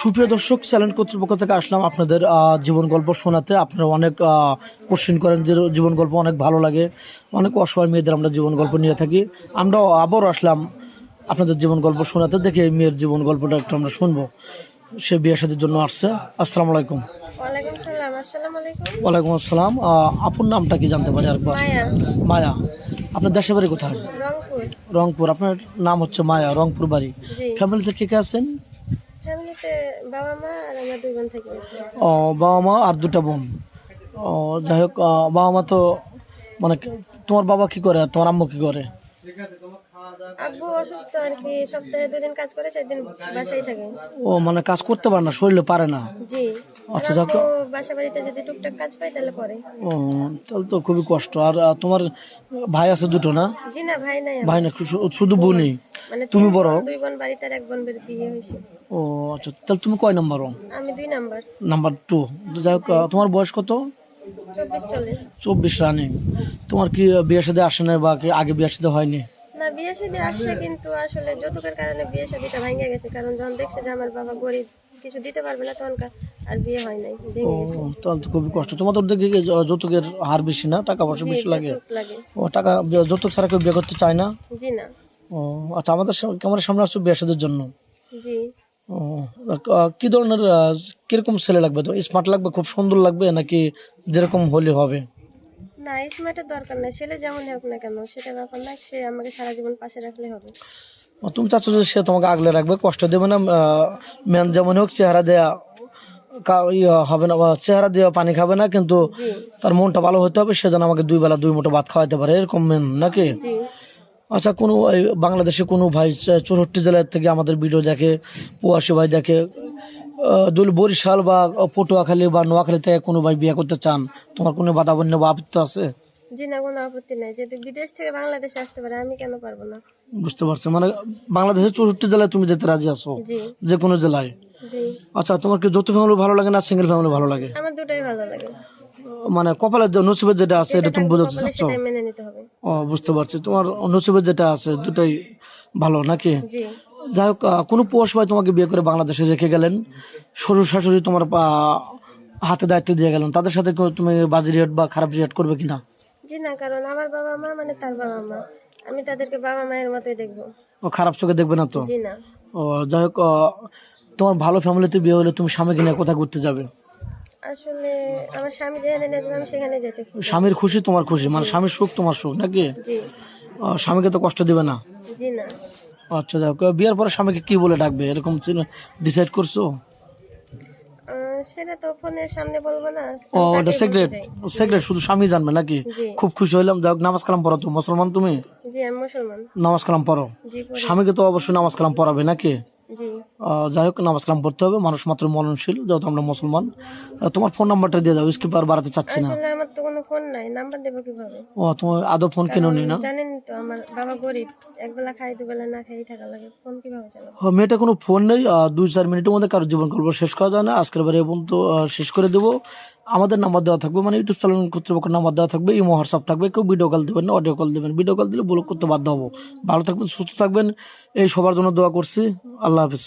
সুপ্রিয় দর্শক চ্যানেল কর্তৃপক্ষ থেকে আসলাম আপনাদের জীবন গল্প শোনাতে। আপনারা অনেক কোশ্চেন করেন যে জীবন গল্প অনেক ভালো লাগে অনেক অসহায় মেয়েদের আমরা জীবন গল্প নিয়ে থাকি। আমরা আবারও আসলাম আপনাদের জীবন গল্প শোনাতে দেখে এই মেয়ের জীবন গল্পটা একটু আমরা শুনব। সে বিয়ে সাথের জন্য আসছে। আসসালামু আলাইকুম। ওয়ালাইকুম সালাম আসসালামু আপুর নামটা কি জানতে পারি আরেকবার? মায়া। আপনার দেশের বাড়ি কোথায়? রংপুর। রংপুর। আপনার নাম হচ্ছে মায়া রংপুর বাড়ি। ফ্যামিলিতে কে কে আছেন? বাবা মা আর দুটা বোন। ও, যাই হোক বাবা মা তো মানে তোমার বাবা কি করে তোমার আম্মু কি করে? আব্বু অসুস্থ আর কি সপ্তাহে কাজ করে চার দিন বাসায় থাকে। ও মানে কাজ করতে পারে না শরীরে পারে না? জি। আচ্ছা, যাক। বাসা বাড়িতে যদি টুকটাক কাজ তাহলে করে। ও তাহলে তো খুবই কষ্ট। আর আহ, তোমার ভাই আছে দুটো না? জি না ভাই নাই আমার। ভাই না শু- শুধু বোনই। মানে তুমি তিন বড়? বোন, দুই বোন বাড়িতে আর এক বোন বের বিয়ে হয়েছে। ও আচ্ছা তাহলে তুমি কয় নাম্বার? আমি দুই নাম্বার। Number two. যাই হোক আহ, তোমার বয়স কত? চব্বিশ চলে। চব্বিশ রানিং। তোমার কি আহ, বিয়ে সাথে আসে না বা কি আগে বিয়ে সাথে হয়নি? বিয়ে শাদী আসছে কিন্তু আসলে যৌতুকের কারণে বিয়ে শাদীটা ভেঙে গেছে। কারণ যখন দেখছে যে আমার বাবা গরিব কিছু দিতে পারবে না আর বিয়ে হয় নাই ও ভেঙে গেছে। তাহলে তো খুবই কষ্ট। তোমাদের দিকে যৌতুকের হার বেশি না? টাকা পয়সা বেশি লাগে? ও টাকা যৌতুক ছাড়া কেউ বিয়ে করতে চায় না? জি না। ও আচ্ছা আমাদের ক্যামেরার সামনে আসছো বিয়ে জন্য? জি। কি ধরনের কীরকম ছেলে লাগবে? তো স্মার্ট লাগবে খুব সুন্দর লাগবে নাকি যেরকম হলে হবে? না এই সময়টা দরকার নাই। ছেলে যেমন হোক না কেন সেটা ব্যাপার না সে আমাকে সারা জীবন পাশে রাখলে হবে। ও, তুমি চাচ্ছ যে সে তোমাকে আগলে রাখবে কষ্ট দেবে না ম্যান যেমন হোক চেহারা দেয়া কা- ইয়ে হবে না বা চেহারা দিয়ে পানি খাবে না কিন্তু জি। তার মনটা ভালো হতে হবে সে যেন আমাকে দুই বেলা দুই মুঠো ভাত খাওয়াতে পারে এরকম মেন নাকি? জি। আচ্ছা কোনো এই বাংলাদেশে কোনো ভাই চৌষট্টি জেলার থেকে আমাদের ভিডিও দেখে প্রবাসী ভাই দেখে যদি বরিশাল বা পটুয়াখালী বা নোয়াখালী থেকে কোনো ভাই বিয়ে করতে চান তোমার কোনো বাধা বন্য বা আপত্তি আছে? জি না কোনো আপত্তি নাই। যদি বিদেশ থেকে বাংলাদেশে আসতে পারে আমি কেন পারব না? বুঝতে পারছি। মানে বাংলাদেশের চৌষট্টি জেলায় তুমি যেতে রাজি আছো? জি। যে কোনো জেলায় আচ্ছা তোমার কি যৌথ ফ্যামিলি ভালো লাগে না সিঙ্গেল ফ্যামিলি ভালো লাগে? আমার দুটোই ভালো লাগে। মানে কপালের যে নসিবের যেটা আছে এটা তুমি বোঝাতে চাচ্ছ? ও বুঝতে পারছি। তোমার নসিবের যেটা আছে দুটাই ভালো নাকি? যাই হোক কোনো পোষ ভাই তোমাকে বিয়ে করে বাংলাদেশে রেখে গেলেন? শ্বশুর শাশুড়ি তোমার হাতে দায়িত্ব দিয়ে গেলেন। তাদের সাথে তুমি বাজে রিয়েট বা খারাপ রিয়েট করবে কিনা? জি না কারণ আমার বাবা মা মানে তার বাবা মা। আমি তাদেরকে বাবা মায়ের মতোই দেখব। ও খারাপ চোখে দেখবে না তো? জি না। ও যাই হোক তোমার ভালো ফ্যামিলিতে বিয়ে হলে তুমি স্বামীকে নিয়ে কোথায় ঘুরতে যাবে? আসলে আমার স্বামী যেখানে নিয়ে যাবে আমি সেখানে যেতে স্বামীর খুশি তোমার খুশি। মানে স্বামীর সুখ তোমার সুখ নাকি? জি। স্বামীকে তো কষ্ট দিবে না। জি না। আচ্ছা বিয়ের পরে স্বামীকে কি বলে ডাকবে? এরকম ডিসাইড করছ? সেটা তো ফোনের সামনে বলব না। ও ওটা শুধু স্বামী জানবে নাকি? খুব খুশি হইলাম। নামাজ কালাম পড়ো তো। মুসলমান তুমি? জি আমি মুসলমান। নামাজ কালাম পড়ো। স্বামীকে তো অবশ্যই নামাজ কালাম পড়াবে নাকি? যাই হোক নামাজ কালাম পড়তে হবে। মানুষ মাত্র মননশীল যেহেতু আমরা মুসলমান। তোমার ফোন নাম্বারটা দিয়ে দাও স্কিপ আর বাড়াতে চাচ্ছি না। আমার তো কোনো ফোন নাই নাম্বার দেবো কীভাবে? ও তোমার আদৌ ফোন কিনো নি না? জানেন তো আমার বাবা গরিব একবেলা খাই দুবেলা না খাই থাকা লাগে ফোন কীভাবে চালাবো? ও, মেয়েটা কোনো ফোন নেই দুই চার মিনিটের মধ্যে কারও জীবন গল্প শেষ করা যায় না। আজকের বারে এবং তো শেষ করে দেবো। আমাদের নাম্বার দেওয়া থাকবে মানে ইউটিউব চ্যানেল কর্তৃপক্ষের নাম্বার দেওয়া থাকবে, ইমো হোয়াটসঅ্যাপ থাকবে, কেউ ভিডিও কল দেবেন অডিও কল দেবেন ভিডিও কল দিলে ব্লক করতে বাধ্য হব। ভালো থাকবেন, সুস্থ থাকবেন, এই সবার জন্য দোয়া করছি, আল্লাহ হাফিজ।